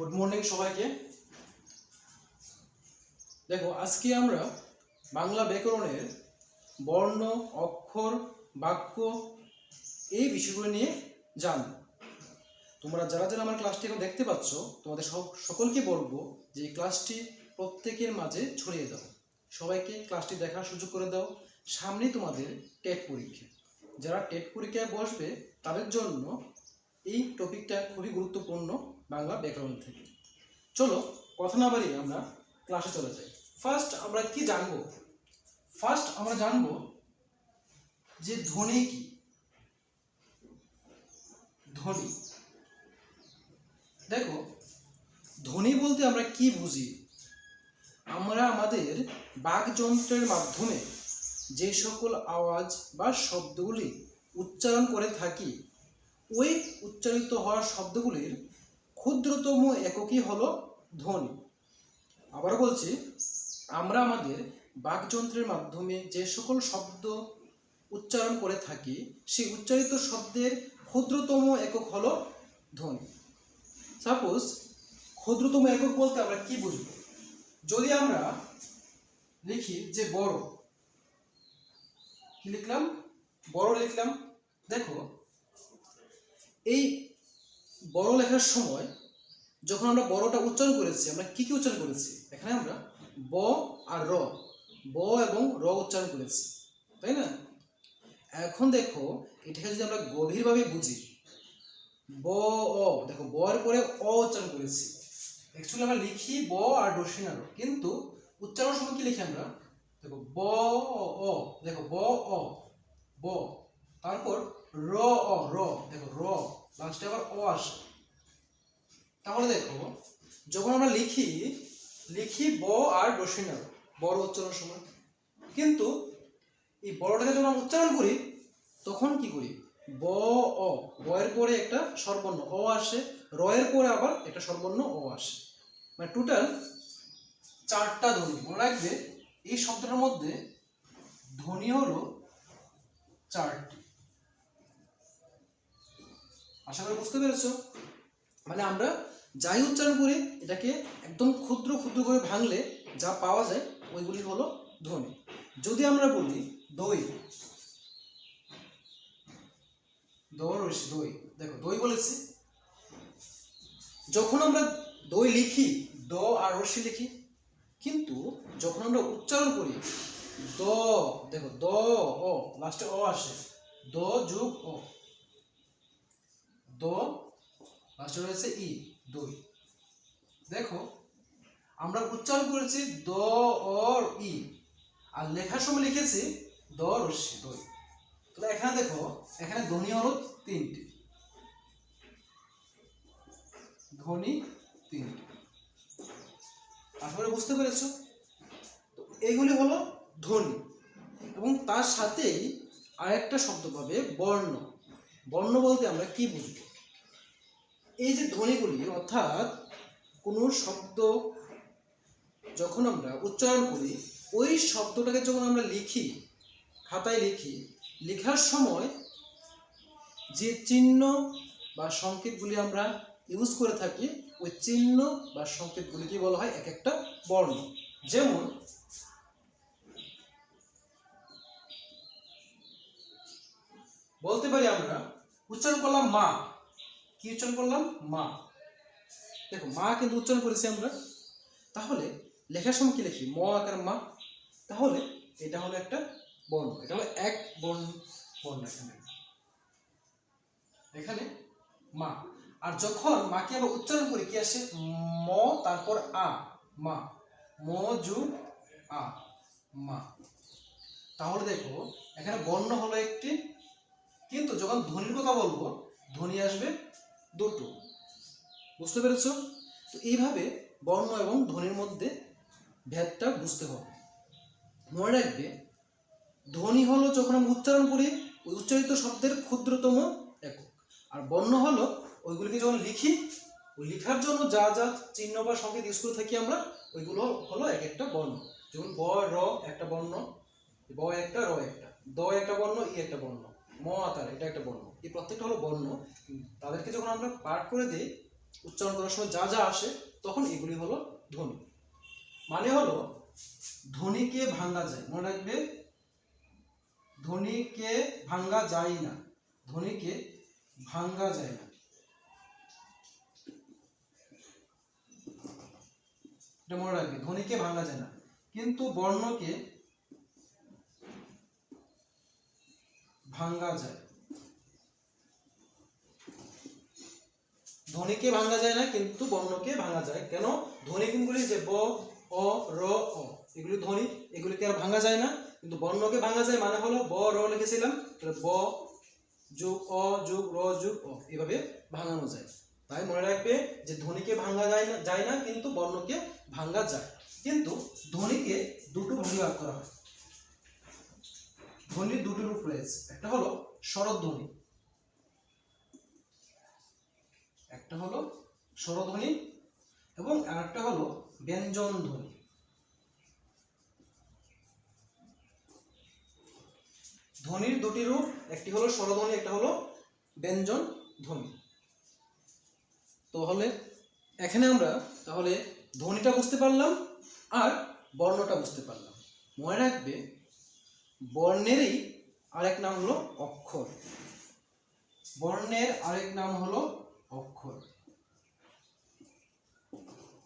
Good morning সবাইকে। দেখো, আজকে আমরা বাংলা ব্যাকরণের বর্ণ, অক্ষর, বাক্য এই বিষয়গুলো নিয়ে জানব। তোমরা যারা যারা আমার ক্লাসটি এখন দেখতে পাচ্ছ, তোমাদের সব সকলকে বলব যে ক্লাসটি প্রত্যেকের মাঝে ছড়িয়ে দাও। সবাইকে ক্লাসটি দেখার সুযোগ করে দাও। সামনে তোমাদের টেট পরীক্ষা। যারা টেট পরীক্ষায় বসবে, তাদের জন্য এই টপিকটা খুবই গুরুত্বপূর্ণ। বাংলা ব্যাকরণ থেকে। চলো, কথা না বাড়িয়ে আমরা ক্লাসে চলে যাই। ফার্স্ট আমরা কি জানব? ফার্স্ট আমরা জানব যে ধ্বনি কি? ধ্বনি। দেখো, ধ্বনি বলতে আমরা কি বুঝি? আমরা আমাদের বাকযন্ত্রের মাধ্যমে যে সকল আওয়াজ বা শব্দগুলি উচ্চারণ করে থাকি, ওই উচ্চারিত হওয়া শব্দগুলির ক্ষুদ্রতম এককই হলো ধ্বনি। আবার বলছি, আমরা আমাদের বাকযন্ত্রের মাধ্যমে যে সকল শব্দ উচ্চারণ করে থাকি, সেই উচ্চারিত শব্দের ক্ষুদ্রতম একক হলো ধ্বনি। সাপোজ, ক্ষুদ্রতম একক বলতে আমরা কি বুঝব? যদি আমরা লিখি যে বড়, কি লিখলাম? বড় লিখলাম। দেখো, এই বড় লেখার সময় যখন আমরা বড়টা উচ্চারণ করেছি, আমরা কি কি উচ্চারণ করেছি? এখানে আমরা ব আর র, ব এবং র উচ্চারণ করেছি, তাই না? এখন দেখো, এটাকে যদি আমরা গভীরভাবে বুঝি, ব, অ, দেখো ব এর পরে অ উচ্চারণ করেছি। অ্যাকচুয়ালি আমরা লিখি ব আর ডসিন আর, কিন্তু উচ্চারণ সময় কি লিখি আমরা? দেখো, ব, অ, দেখো, ব, অ, ব, তারপর র, অ, র, দেখো, র লাস্টে আবার অ আসে। তাহলে দেখো যখন আমরা লিখি লিখি ব আর ডসিনার বড় উচ্চারণ সময়। কিন্তু এই বড়টাকে যখন উচ্চারণ করি, তখন কি করি? ব, অ ব এর পরে একটা সর্বর্ণ, অ আসে র এর পরে আবার একটা সর্বর্ণ, অ আসে। মানে টোটাল চারটা ধ্বনি। মনে রাখবে, এই শব্দটার মধ্যে ধ্বনি হলো চারটি। আশা করি বুঝতে পেরেছ? মানে আমরা যাই উচ্চারণ করি, এটাকে একদম ক্ষুদ্র ক্ষুদ্র করে ভাঙলে যা পাওয়া যায়, ওইগুলি হলো ধ্বনি। যদি আমরা বলি দই দই দই। দেখো, দই বলেছি। যখন আমরা দই লিখি, দ আর রসি লিখি, কিন্তু যখন আমরা উচ্চারণ করি, দ, দেখো, দ ও লাস্টে অ আসে। দ যোগ অ। দ লাস্টে রয়েছে ই, দই। দেখো, আমরা উচ্চারণ করেছি দ অর ই। আর লেখার সময় লিখেছি দ রস্যি দই। তাহলে এখানে দেখো, এখানে ধ্বনি হলো তিনটি। ধ্বনি তিনটি। করি বুঝতে পেরেছ? তো এইগুলি হলো ধ্বনি। এবং তার সাথেই আরেকটা শব্দ পাবে বর্ণ। বর্ণ বলতে আমরা কি বুঝব? এই যে ধ্বনিগুলি, অর্থাৎ কোনো শব্দ যখন আমরা উচ্চারণ করি, ওই শব্দটাকে যখন আমরা লিখি, খাতায় লিখি, লেখার সময় যে চিহ্ন বা সংকেতগুলি আমরা ইউজ করে থাকি, ওই চিহ্ন বা সংকেতগুলিকে বলা হয় এক একটা বর্ণ। যেমন, বলতে পারি আমরা, উচ্চারণ করলাম মা। কি উচ্চারণ করলাম? মা। দেখো, মা কিন্তু উচ্চারণ করেছি আমরা। তাহলে লেখার সময় কি লিখি? ম আকার মা। তাহলে এটা হলো একটা বর্ণ। এটা হলো এক বর্ণ বর্ণ এখানে। এখানে মা। আর যখন মাকে আমরা উচ্চারণ করি, কি আসে? ম, তারপর আ, মা। ম, জু, আ, মা। তাহলে দেখো, এখানে বর্ণ হলো একটি। কিন্তু যখন ধ্বনির কথা বলব, ধ্বনি আসবে দুটো। বুঝতে পেরেছ? তো এইভাবে বর্ণ এবং ধ্বনির মধ্যে ভেদটা বুঝতে হবে। মনে রাখবে, ধ্বনি হলো যখন আমরা উচ্চারণ করি, ওই উচ্চারিত শব্দের ক্ষুদ্রতম একক। আর বর্ণ হলো ওইগুলিকে যখন লিখি, ওই লেখার জন্য যা যা চিহ্ন বা সংকেত ইউজ করে থাকি আমরা, ওইগুলো হলো এক একটা বর্ণ। যেমন ব র, একটা বর্ণ, ব একটা, র একটা, দ একটা বর্ণ, ই একটা বর্ণ, ম আকার এটা একটা বর্ণ। এই প্রত্যেকটা হলো বর্ণ। তাদেরকে যখন আমরা পাঠ করে দিই, উচ্চারণ করার সময় যা যা আসে, তখন এগুলি হলো ধ্বনি। মানে হলো, ধ্বনিকে ভাঙ্গা যায়। মনে রাখবে, ধ্বনিকে ভাঙ্গা যায় না। ধ্বনিকে ভাঙ্গা যায় না। এটা মনে রাখবে, ধ্বনিকে ভাঙ্গা যায় না। কিন্তু বর্ণকে ভাঙ্গা যায়। ধ্বনিকে ভাঙা যায় না, কিন্তু বর্ণকে ভাঙা যায়। কেন? ধ্বনি যে ব, অ, র, অ। এগুলি ধ্বনি, এগুলিকে আর ভাঙা যায় না, কিন্তু বর্ণকে ভাঙা যায় মানে হলো ব, র লিখেছিলাম, তাহলে ব যোগ, অ যোগ, র যোগ, অ, এভাবে ভাঙানো যায়। তাই মনে রাখবে যে ধ্বনিকে ভাঙা যায় না যায় না, কিন্তু বর্ণকে ভাঙ্গা যায়। কিন্তু ধ্বনিকে দুটো ভাগে ভাগ করা হয়। ধ্বনির দুটো রূপ রয়েছে। একটা হলো শরৎ স্বরধ্বনি একটা হলো স্বরধ্বনি এবং আরেকটা হলো ব্যঞ্জন ধ্বনি ধ্বনির দুটি রূপ, একটি হলো স্বরধ্বনি, একটা হলো ব্যঞ্জন ধ্বনি তাহলে এখানে আমরা তাহলে ধ্বনিটা বুঝতে পারলাম আর বর্ণটা বুঝতে পারলাম। মনে রাখবে, বর্ণেরই আরেক নাম হলো অক্ষর। বর্ণের আরেক নাম হলো অক্ষর।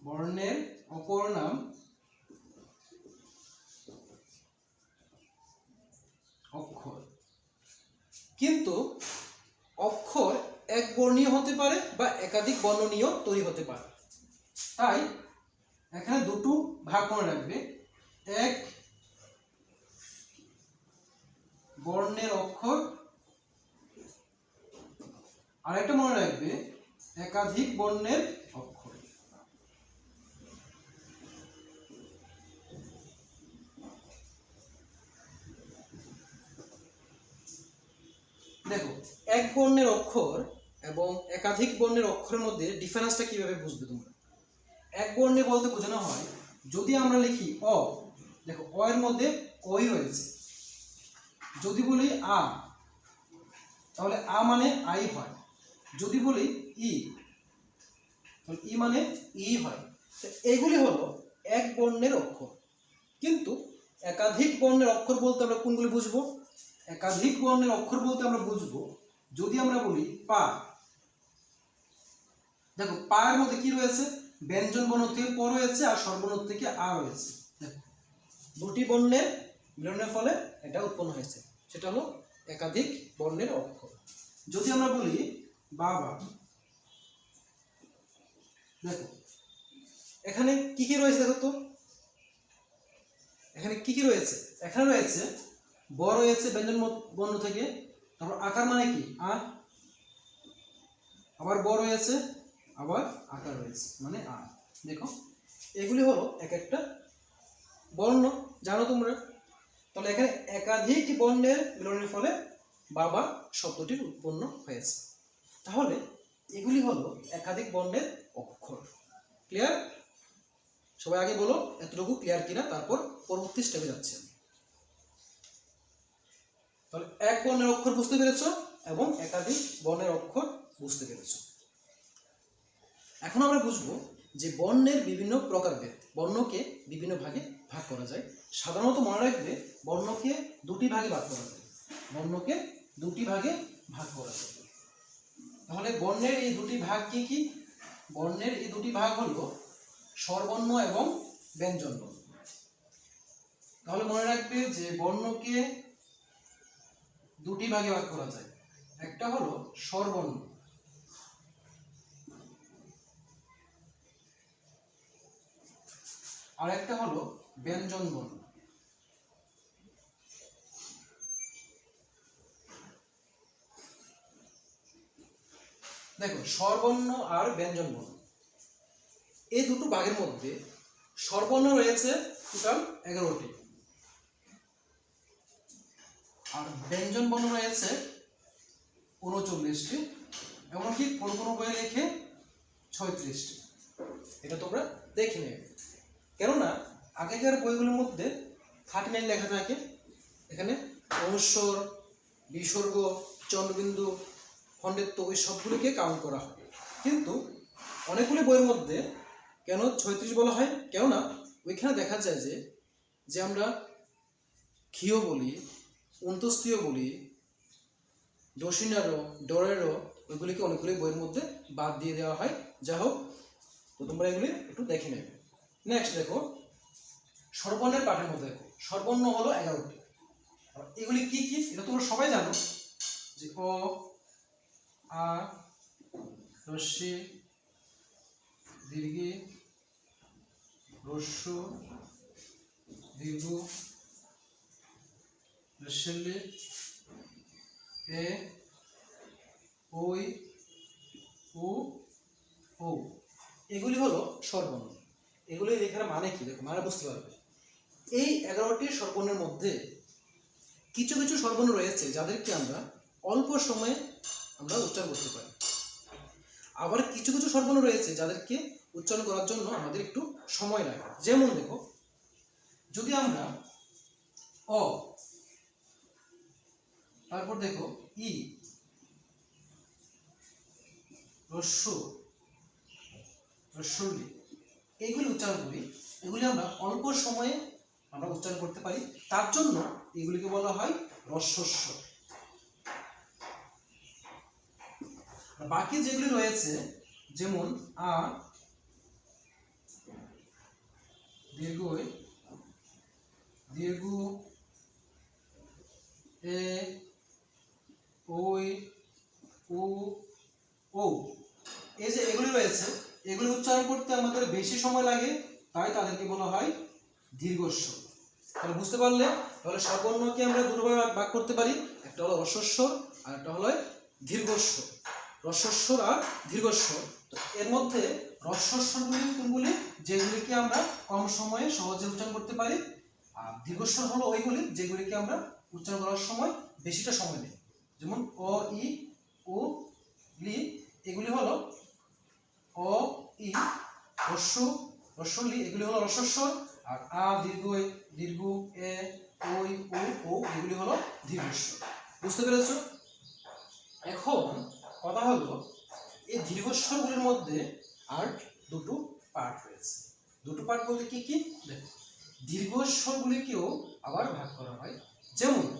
বর্ণের অপর নাম অক্ষর। কিন্তু অক্ষর এক বর্ণীয় হতে পারে বা একাধিক বর্ণ নিয়েও তৈরি হতে পারে। তাই এখানে দুটো ভাগ মনে রাখবে। এক, বর্ণের অক্ষর। আর একটা মনে রাখবে একাধিক বর্ণের অক্ষর। দেখো, এক বর্ণের অক্ষর এবং একাধিক বর্ণের অক্ষরের মধ্যে ডিফারেন্সটা কীভাবে বুঝবে তোমরা? এক বর্ণে বলতে বোঝানো হয়, যদি আমরা লিখি অ, দেখো, অ এর মধ্যে কই রয়েছে। যদি বলি আ, তাহলে আ মানে আই হয়। যদি বলি ই। ই মানে ই হয়। এগুলি হলো এক বর্ণের অক্ষর। কিন্তু একাধিক বর্ণের অক্ষর বলতে আমরা কোনগুলি বুঝব? একাধিক বর্ণের অক্ষর বলতে আমরা বুঝব, যদি আমরা বলি পা। দেখো, পায়ের মধ্যে কি রয়েছে? ব্যঞ্জন বর্ণ থেকে প রয়েছে আর স্বরবর্ণ থেকে আ রয়েছে। দেখো, দুটি বর্ণের মিলনের ফলে এটা উৎপন্ন হয়েছে। সেটা হলো একাধিক বর্ণের অক্ষর। যদি আমরা বলি বাবা দেখো, এখানে কি কি রয়েছে দেখো তো? এখানে কি কি রয়েছে? এখানে রয়েছে ব রয়েছে ব্যঞ্জন বর্ণ থেকে, তারপর আকার মানে কি? আ আবার ব রয়েছে, আবার আকার রয়েছে মানে আ দেখো, এগুলি হলো এক একটা বর্ণ, জানো তোমরা? তাহলে এখানে একাধিক বর্ণের মিলনের ফলে বাবা শব্দটির উৎপন্ন হয়েছে। তাহলে এগুলি হলো একাধিক বর্ণের অক্ষর। ক্লিয়ার সবাই আগে বলো, এতটুকু ক্লিয়ার কিনা, তারপর পরবর্তী স্টেপে যাচ্ছে তাহলে এক বর্ণের অক্ষর বুঝতে পেরেছ এবং একাধিক বর্ণের অক্ষর বুঝতে পেরেছ। এখন আমরা বুঝব যে বর্ণের বিভিন্ন প্রকারভেদ বর্ণকে বিভিন্ন ভাগে ভাগ করা যায়। সাধারণত মনে রাখবে বর্ণকে দুটি ভাগে ভাগ করা যায়। বর্ণকে দুটি ভাগে ভাগ করা যায়। তাহলে বর্ণের এই দুটি ভাগ কি কি? বর্ণের এই দুটি ভাগ হলো স্বরবর্ণ এবং ব্যঞ্জন বর্ণ তাহলে মনে রাখবে যে বর্ণকে দুটি ভাগে ভাগ করা যায়। একটা হলো স্বরবর্ণ। আর একটা হলো ব্যঞ্জন দেখো স্বরবর্ণ আর ব্যঞ্জন বর্ণ। এই দুটো ভাগের মধ্যে স্বরবর্ণ রয়েছে টোটাল এগারোটি। আর ব্যঞ্জন বর্ণ রয়েছে উনচল্লিশটি এমনকি কোনো কোনো বইয়ে লেখে ছয়ত্রিশটি। এটা তোমরা দেখে নেবে। কেননা, আগেকার বইগুলোর মধ্যে থার্টি নাইন লেখা থাকে। এখানে অনুস্বর, বিসর্গ, চন্দ্রবিন্দু খণ্ডেত্ব ওই সবগুলিকে কাউন্ট করা হয়। কিন্তু অনেকগুলি বইয়ের মধ্যে কেন ছয়ত্রিশ বলা হয়? কেননা ওইখানে দেখা যায় যে যে আমরা ক্ষীয় বলি অন্তস্তীয় বলি দশিনারও ডরেরও ওইগুলিকে অনেকগুলি বইয়ের মধ্যে বাদ দিয়ে দেওয়া হয়। যা হোক, তো তোমরা এগুলি একটু দেখে নেবে। নেক্সট দেখো সর্বর্ণের পাঠের মধ্যে দেখো। সর্বর্ণ হলো এগারোটি। এগুলি কি কি? এটা তোমরা সবাই জানো যে অ আ রস্যি দীর্ঘি, রস্য, দীর্ঘ রস্যল্লি এ, ওই ও ও এগুলি হলো সর্বর্ণ এগুলি লেখার মানে কি? দেখো মানে বুঝতে পারবে। এই এগারোটি সর্বর্ণের মধ্যে কিছু কিছু সর্বর্ণ রয়েছে যাদেরকে আমরা অল্প সময়ে আমরা উচ্চারণ করতে পারি। আবার কিছু কিছু সর্বর্ণ রয়েছে যাদেরকে উচ্চারণ করার জন্য আমাদের একটু সময় লাগে। যেমন দেখো, যদি আমরা অ, তারপর দেখো ই, রস্য এইগুলি উচ্চারণ করি। এগুলি আমরা অল্প সময়ে আমরা উচ্চারণ করতে পারি। তার জন্য এগুলিকে বলা হয় রস্যস্ব বাকি যেগুলি রয়েছে, যেমন আ দীর্ঘ ও এই যে এগুলি রয়েছে, এগুলি উচ্চারণ করতে আমাদের বেশি সময় লাগে, তাই তাদেরকে বলা হয় দীর্ঘস্ব। তাহলে বুঝতে পারলে, তাহলে সর্বর্ণকে আমরা দুটোভাবে ভাগ করতে পারি, একটা হলো রসস্বর আর একটা হলো দীর্ঘস্ব। রসস্বর আর দীর্ঘস্বর। তো এর মধ্যে রসস্বরগুলি কোনগুলি? যেগুলিকে আমরা কম সময়ে সহজে উচ্চারণ করতে পারি। আর দীর্ঘস্বর হলো ওইগুলি যেগুলিকে আমরা উচ্চারণ করার সময় বেশিটা সময় নেই। যেমন অ, ই ও লি, এগুলি হলো অ, ই, রস্য রস্যলি এগুলি হলো রসস্বর। আর আ, দীর্ঘ দীর্ঘ, এ, ওই ও ও, এগুলি হলো দীর্ঘস্বর। বুঝতে পেরেছ? এখন কথা হলো, এই দীর্ঘস্বরগুলির মধ্যে আর দুটো পার্ট রয়েছে। দুটো পার্ট বলতে কি কি? দেখো, দীর্ঘস্বরগুলিকেও আবার ভাগ করা হয়। যেমন,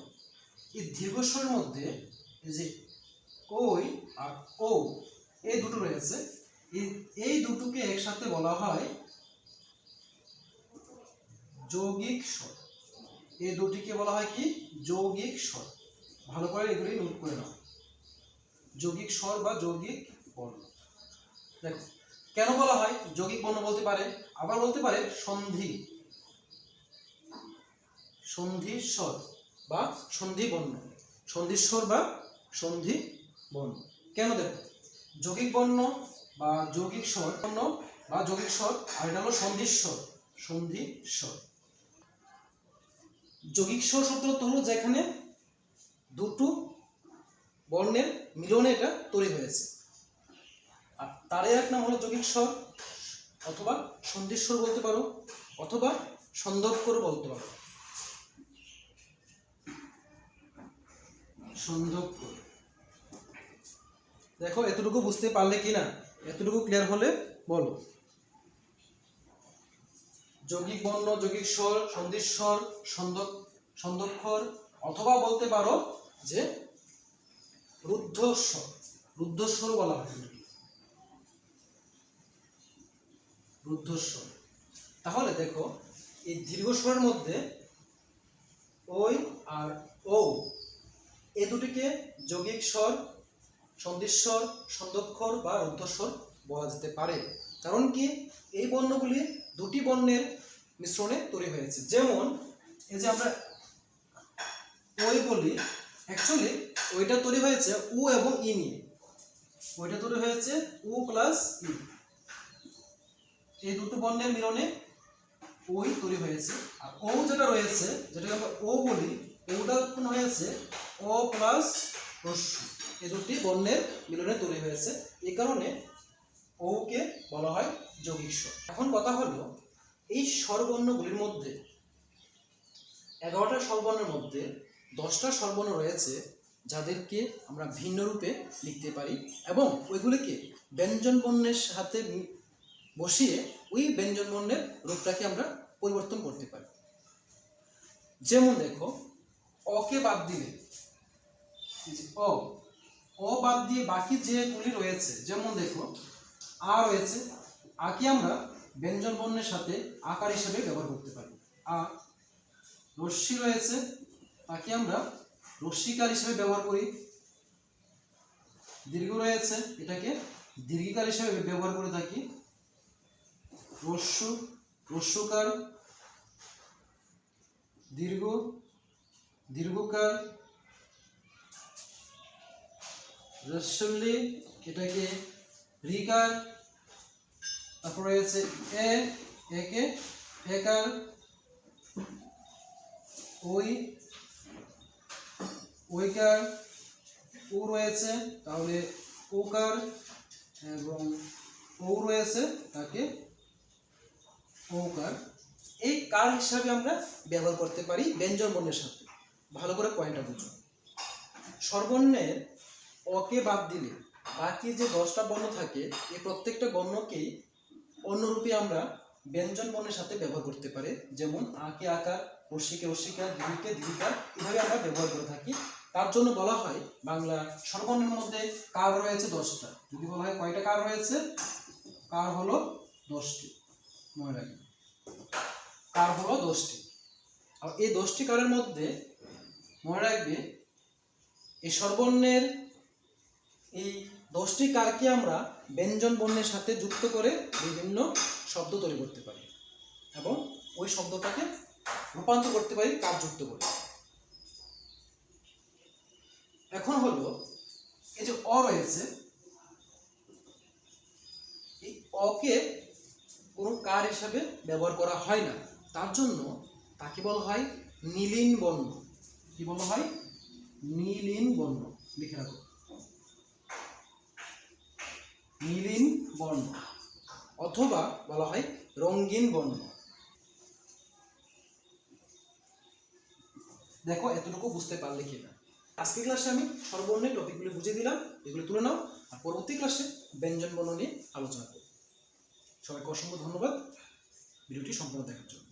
এই দীর্ঘস্বরের মধ্যে যে ওই আর ও এই দুটো রয়েছে। এই- এই দুটোকে একসাথে বলা হয় যৌগিক স্বর। এই দুটিকে বলা হয় কি? যৌগিক স্বর। ভালো করে এগুলি নোট করে নাও। যৌগিক স্বর বা যৌগিক বর্ণ। দেখো, কেন বলা হয় যৌগিক বর্ণ বলতে পারে? আবার বলতে পারে সন্ধি। সন্ধি স্বর বা সন্ধি বর্ণ। সন্ধিস্বর বা সন্ধি বর্ণ। কেন দেখো? যৌগিক বর্ণ বা যৌগিক স্বর বর্ণ বা যৌগিক স্বর আর এটা হলো সন্ধিস্বর সন্ধি স্বর। যৌগিক স্বর শব্দ হলো যেখানে দুটো বর্ণের মিলনে এটা তৈরি হয়েছে। আর তার এক নাম হলো যৌগিক স্বর, অথবা সন্ধিস্বর বলতে পারো, অথবা সন্ধক্ষর বলতে পারো। সন্ধক্ষর দেখো, এতটুকু বুঝতে পারলে কি না এতটুকু ক্লিয়ার হলে বলো। যৌগিক বর্ণ, যৌগিক স্বর সন্ধিস্বর সন্ধক সন্ধক্ষর অথবা বলতে পারো যে রুদ্ধস্বর রুদ্ধস্বর বলা হয়। রুদ্ধস্বর। তাহলে দেখো, এই দীর্ঘস্বরের মধ্যে ওই আর ও এ দুটিকে যৌগিক স্বর, সন্ধিস্বর, সন্ধক্ষর বা রুদ্ধস্বর বলা যেতে পারে। কারণ কি? এই বর্ণগুলি দুটি বর্ণের মিশ্রণে তৈরি হয়েছে। যেমন, এই যে আমরা ওই বলি অ্যাকচুয়ালি ওইটা তৈরি হয়েছে উ এবং ই নিয়ে। ওইটা তৈরি হয়েছে উ প্লাস ই। এই দুটো বর্ণের মিলনে ওই তৈরি হয়েছে। আর ও যেটা রয়েছে, যেটাকে আমরা ও বলি, ওটা উৎপন্ন হয়েছে? ও প্লাস রস্যু এই দুটি বর্ণের মিলনে তৈরি হয়েছে। এই কারণে ওকে বলা হয় যৌগিক স্বর এখন কথা হলো, এই স্বরবর্ণগুলির মধ্যে, এগারোটা স্বরবর্ণের মধ্যে দশটা স্বরবর্ণ রয়েছে যাদেরকে আমরা ভিন্ন রূপে লিখতে পারি এবং ওইগুলিকে ব্যঞ্জন বর্ণের সাথে বসিয়ে ওই ব্যঞ্জন বর্ণের রূপটাকে আমরা পরিবর্তন করতে পারি। যেমন দেখো অকে বাদ দিলে অ অ বাদ দিয়ে বাকি যেগুলি রয়েছে, যেমন দেখো, আ রয়েছে, আকে আমরা ব্যঞ্জন বর্ণের সাথে আকার হিসেবে ব্যবহার করতে পারি। আ, রশ্মি রয়েছে তাকে আমরা রশ্মিকার হিসেবে ব্যবহার করি। দীর্ঘ রয়েছে, এটাকে দীর্ঘিকার হিসেবে ব্যবহার করে থাকি। রস্যু রস্যকার, দীর্ঘ, দীর্ঘকার রসল্লি এটাকে রিকার, তারপর রয়েছে এ, একে একার ওই ওইকার ও রয়েছে, তাহলে ওকার এবং ও রয়েছে, তাকে ওকার। এই কার হিসাবে আমরা ব্যবহার করতে পারি? ব্যঞ্জন বর্ণের সাথে। ভালো করে পয়েন্টটা বুঝুন স্বরবর্ণের অকে বাদ দিলে বাকি যে দশটা বর্ণ থাকে, এই প্রত্যেকটা বর্ণকেই অন্যরূপে আমরা ব্যঞ্জন বর্ণের সাথে ব্যবহার করতে পারি। যেমন আকে আকার রশ্মিকে রশ্মিকা দীর্ঘকে দীর্ঘিকা এভাবে আমরা ব্যবহার করে থাকি। তার জন্য বলা হয় বাংলা স্বরবর্ণের মধ্যে কার রয়েছে দশটা। যদি বলা হয় কয়টা কার রয়েছে? কার হলো দশটি। মনে রাখবেন। কার হলো দশটি। আর এই দশটি কারের মধ্যে মনে রাখবে এই স্বরবর্ণের এই দশটি কারকে আমরা ব্যঞ্জন বর্ণের সাথে যুক্ত করে বিভিন্ন শব্দ তৈরি করতে পারি এবং ওই শব্দটাকে রূপান্তর করতে পারি কার যুক্ত করে। এখন হলো, এই যে অ রয়েছে, এই অকে কোনো কার হিসাবে ব্যবহার করা হয় না। তার জন্য তাকে বলা হয় নীলিন বর্ণ। কি বলা হয়? নীলিন বর্ণ। লিখে রাখো। নীলিন বর্ণ। অথবা বলা হয় রঙিন বর্ণ। দেখো, এতটুকু বুঝতে পারলে কিনা। আজকের ক্লাসে আমি সর্বর্ণের টপিকগুলি বুঝিয়ে দিলাম, এগুলো তুলে নাও, আর পরবর্তী ক্লাসে ব্যঞ্জন বর্ণ নিয়ে আলোচনা করব। সবাইকে অসংখ্য ধন্যবাদ। ভিডিওটি সম্পূর্ণ দেখার জন্য।